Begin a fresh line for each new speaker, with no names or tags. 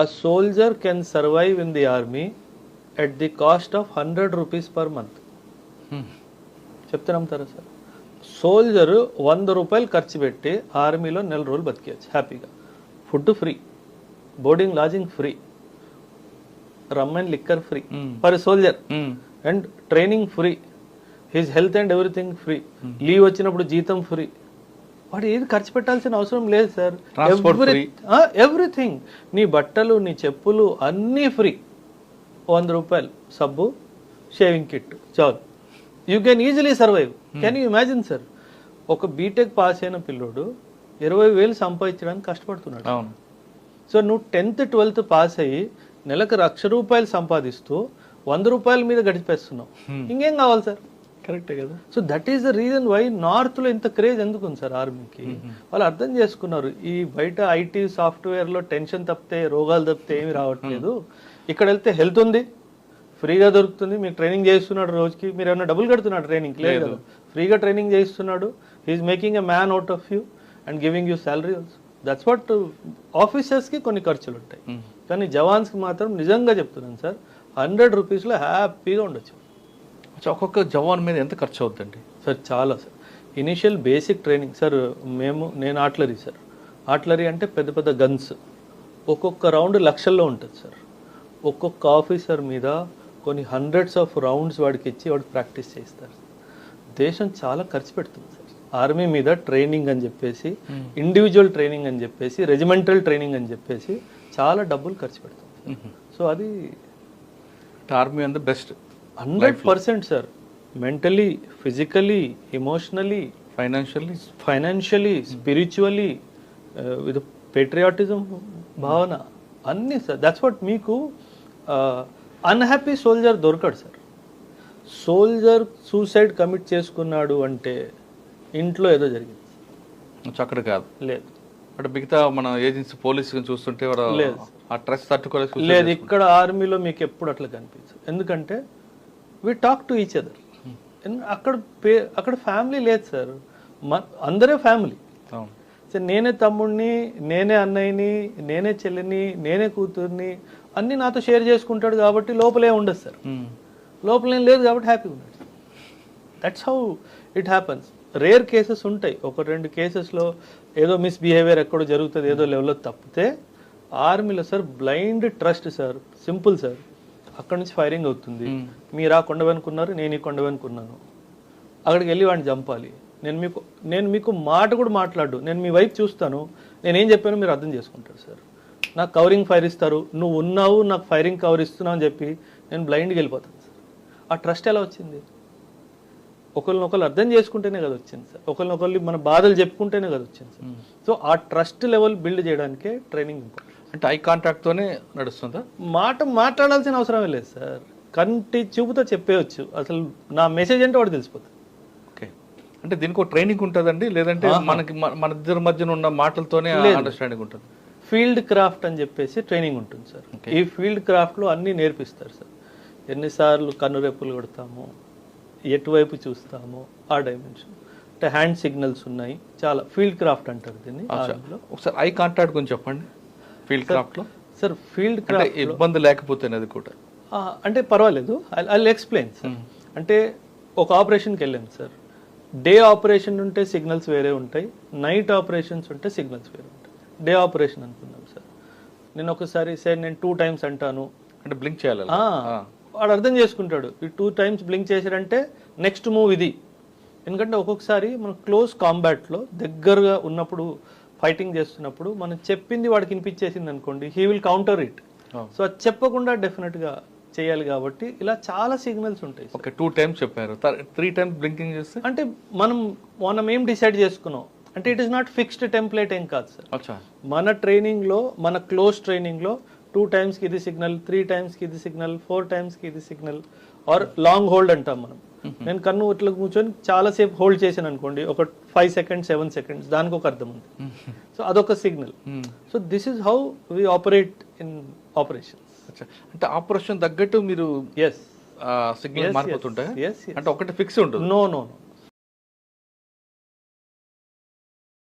a soldier can survive in the army at the cost of 100 rupees per month. చెప్తే నమ్ముతారా sir? Soldier వంద రూపాయలు ఖర్చు పెట్టి ఆర్మీలో నెల రోజులు బతికేయచ్చు హ్యాపీగా. Food free boarding lodging free rum and liquor free for soldier and training free his health and everything free leave వచ్చినప్పుడు జీతం ఫ్రీ వాడు ఏది ఖర్చు పెట్టాల్సిన అవసరం లేదు సార్.
Free.
ఎవ్రీథింగ్ నీ బట్టలు నీ చెప్పులు అన్నీ ఫ్రీ వంద రూపాయలు. సబ్బు షేవింగ్ కిట్ చాలు. You can easily survive can you imagine sir ఒక బీటెక్ పాస్ అయిన పిల్లోడు ఇరవై వేలు సంపాదించడానికి కష్టపడుతున్నాడు.
అవును.
సో నువ్వు టెన్త్ ట్వెల్త్ పాస్ అయ్యి నెలకు లక్ష రూపాయలు సంపాదిస్తూ వంద రూపాయల మీద గడిపేస్తున్నావు. ఇంకేం కావాలి సార్
కరెక్టే కదా.
So that is the reason why నార్త్లో ఇంత క్రేజ్ ఎందుకు ఉంది సార్ ఆర్మీకి వాళ్ళు అర్థం చేసుకున్నారు. ఈ బయట ఐటీ సాఫ్ట్వేర్లో టెన్షన్ తప్పితే రోగాలు తప్పితే ఏమి రావట్లేదు. ఇక్కడ వెళ్తే హెల్త్ ఉంది. ఫ్రీగా దొరుకుతుంది. మీకు ట్రైనింగ్ చేస్తున్నాడు రోజుకి. మీరు ఏమైనా డబ్బులు కడుతున్నాడు ట్రైనింగ్ లేదు కదా. ఫ్రీగా ట్రైనింగ్ చేస్తున్నాడు he is making a man out of you and giving you salary also that's what ఆఫీసర్స్కి కొన్ని ఖర్చులు ఉంటాయి కానీ జవాన్స్కి మాత్రం నిజంగా చెప్తున్నాను సార్ హండ్రెడ్ రూపీస్లో హ్యాపీగా ఉండొచ్చు.
ఒక్కొక్క జవాన్ మీద ఎంత ఖర్చు అవుతుందండి?
సార్ చాలా సార్. ఇనిషియల్ బేసిక్ ట్రైనింగ్ సార్ మేము నేను ఆర్ట్లరీ సార్. ఆర్ట్లరీ అంటే పెద్ద పెద్ద గన్స్ ఒక్కొక్క రౌండ్ లక్షల్లో ఉంటుంది సార్. ఒక్కొక్క ఆఫీసర్ మీద కొన్ని హండ్రెడ్స్ ఆఫ్ రౌండ్స్ వాడికి ఇచ్చి వాడికి ప్రాక్టీస్ చేస్తారు దేశం చాలా ఖర్చు పెడుతుంది సార్. ఆర్మీ మీద ట్రైనింగ్ అని చెప్పేసి ఇండివిజువల్ ట్రైనింగ్ అని చెప్పేసి రెజిమెంటల్ ట్రైనింగ్ అని చెప్పేసి చాలా డబ్బులు ఖర్చు పెడుతుంది సో అది
army and best
hundred percent sir. Mentally physically emotionally
financially
financially spiritually with patriotism భావన అన్నీ సార్. దట్స్ వాట్ మీకు అన్హ్యాపీ సోల్జర్ దొరకడు సార్. సోల్జర్ సూసైడ్ కమిట్ చేసుకున్నాడు అంటే ఇంట్లో ఏదో జరిగింది
అక్కడ కాదు.
లేదు.
అంటే మిగతా మన ఏజెన్సీ పోలీస్ చూస్తుంటే. ఆ ట్రెస్ తట్టుకోలేదు
లేదు ఇక్కడ ఆర్మీలో మీకు ఎప్పుడు అట్లా కనిపించదు. ఎందుకంటే we talk to each other అక్కడ పే అక్కడ ఫ్యామిలీ లేదు సార్ అందరే ఫ్యామిలీ
అవును.
సో నేనే తమ్ముడిని నేనే అన్నయ్యని నేనే చెల్లిని నేనే కూతుర్ని అన్నీ నాతో షేర్ చేసుకుంటాడు కాబట్టి లోపలే ఉండదు సార్. లోపలేం లేదు కాబట్టి హ్యాపీగా ఉన్నాడు. That's how it happens rare cases ఉంటాయి. ఒక రెండు కేసెస్లో ఏదో మిస్బిహేవియర్ ఎక్కడో జరుగుతుంది ఏదో లెవెల్లో తప్పితే ఆర్మీలో sir blind trust sir simple sir అక్కడ నుంచి ఫైరింగ్ అవుతుంది. మీరు ఆ కొండ వెనుకున్నారు నేను ఈ కొండ వెనుకున్నాను అక్కడికి వెళ్ళి వాడిని చంపాలి. నేను మీకు నేను మీకు మాట కూడా మాట్లాడు నేను మీ వైపు చూస్తాను. నేను ఏం చెప్పానో మీరు అర్థం చేసుకుంటారు సార్. నాకు కవరింగ్ ఫైర్ ఇస్తారు. నువ్వు ఉన్నావు నాకు ఫైరింగ్ కవర్ ఇస్తున్నావు అని చెప్పి నేను బ్లైండ్కి వెళ్ళిపోతాను సార్. ఆ ట్రస్ట్ ఎలా వచ్చింది? ఒకరినొకరు అర్థం చేసుకుంటేనే కదా వచ్చింది సార్. ఒకరినొకరు మన బాధలు చెప్పుకుంటేనే కదా వచ్చింది సార్. సో ఆ ట్రస్ట్ లెవెల్ బిల్డ్ చేయడానికే ట్రైనింగ్ ఇంపార్టెంట్
అంటే ఐ కాంటాక్ట్ తోనే నడుస్తుందా?
మాట మాట్లాడాల్సిన అవసరమే లేదు సార్. కంటి చూపుతో చెప్పేయచ్చు. అసలు నా మెసేజ్ అంటే వాడు తెలిసిపోతుంది.
ఓకే. అంటే దీనికి ఒక ట్రైనింగ్ ఉంటుందండి? లేదంటే మనకి మన- ఇద్దరి మధ్యన ఉన్న మాటలతోనే అండర్స్టాండింగ్ ఉంటుంది.
ఫీల్డ్ క్రాఫ్ట్ అని చెప్పేసి ట్రైనింగ్ ఉంటుంది సార్. ఈ ఫీల్డ్ క్రాఫ్ట్లో అన్నీ నేర్పిస్తారు సార్. ఎన్నిసార్లు కన్నురెప్పులు కొడతాము ఎటువైపు చూస్తాము ఆ డైమెన్షన్ అంటే హ్యాండ్ సిగ్నల్స్ ఉన్నాయి. చాలా ఫీల్డ్ క్రాఫ్ట్ అంటారు దీన్ని.
ఒకసారి ఐ కాంటాక్ట్ గురించి చెప్పండి. ఫీల్డ్ క్రాఫ్ట్లో?
సార్ ఫీల్డ్
అంటే
క్రాఫ్ట్
ఇబ్బంది లేకపోతే అది కూడా.
అంటే పర్వాలేదు. ఐ ఎక్స్ప్లెయిన్ సార్ అంటే ఒక ఆపరేషన్కి వెళ్ళాను సార్ డే ఆపరేషన్ ఉంటే సిగ్నల్స్ వేరే ఉంటాయి. నైట్ ఆపరేషన్స్ ఉంటే సిగ్నల్స్ వేరే ఉంటాయి. డే ఆపరేషన్ అనుకుందాం సార్ నేను ఒకసారి సార్ నేను టూ టైమ్స్ అంటాను.
అంటే బ్లింక్ చేయాలి
వాడు అర్థం చేసుకుంటాడు. ఈ టూ టైమ్స్ బ్లింక్ చేశారంటే నెక్స్ట్ మూవ్ ఇది. ఎందుకంటే ఒక్కొక్కసారి మనం క్లోజ్ కాంబాట్లో దగ్గరగా ఉన్నప్పుడు ఫైటింగ్ చేస్తున్నప్పుడు మనం చెప్పింది వాడికి వినిపించేసింది అనుకోండి he will counter it
Oh.
So అది చెప్పకుండా డెఫినెట్గా చేయాలి కాబట్టి ఇలా చాలా సిగ్నల్స్ ఉంటాయి.
ఓకే టూ టైమ్స్ చెప్పారు. త్రీ టైమ్స్ బ్లింకింగ్ చేస్తే?
అంటే మనం మనం ఏం డిసైడ్ చేసుకున్నాం? అంటే it is not fixed template ఏం కాదు సార్ మన ట్రైనింగ్లో మన క్లోజ్ ట్రైనింగ్లో టూ టైమ్స్కి ఇది సిగ్నల్ త్రీ టైమ్స్కి ఇది సిగ్నల్ ఫోర్ టైమ్స్కి ఇది సిగ్నల్ ఆర్ లాంగ్ హోల్డ్ అంటాం మనం. నేను కన్ను ఇట్లా కూర్చొని చాలాసేపు హోల్డ్ చేశాను అనుకోండి ఒక ఫైవ్ సెకండ్స్ సెవెన్ సెకండ్స్ దానికి ఒక అర్థం ఉంది. సో అదొక signal so this is how we operate in operations
అచ్చా. అంటే ఆపరేషన్ తగ్గట్టు మీరు
ఎస్
సిగ్నల్ మారిపోతుంటాయి?
ఎస్
అంటే ఒకటి ఫిక్స్ ఉంటుంది.
No no no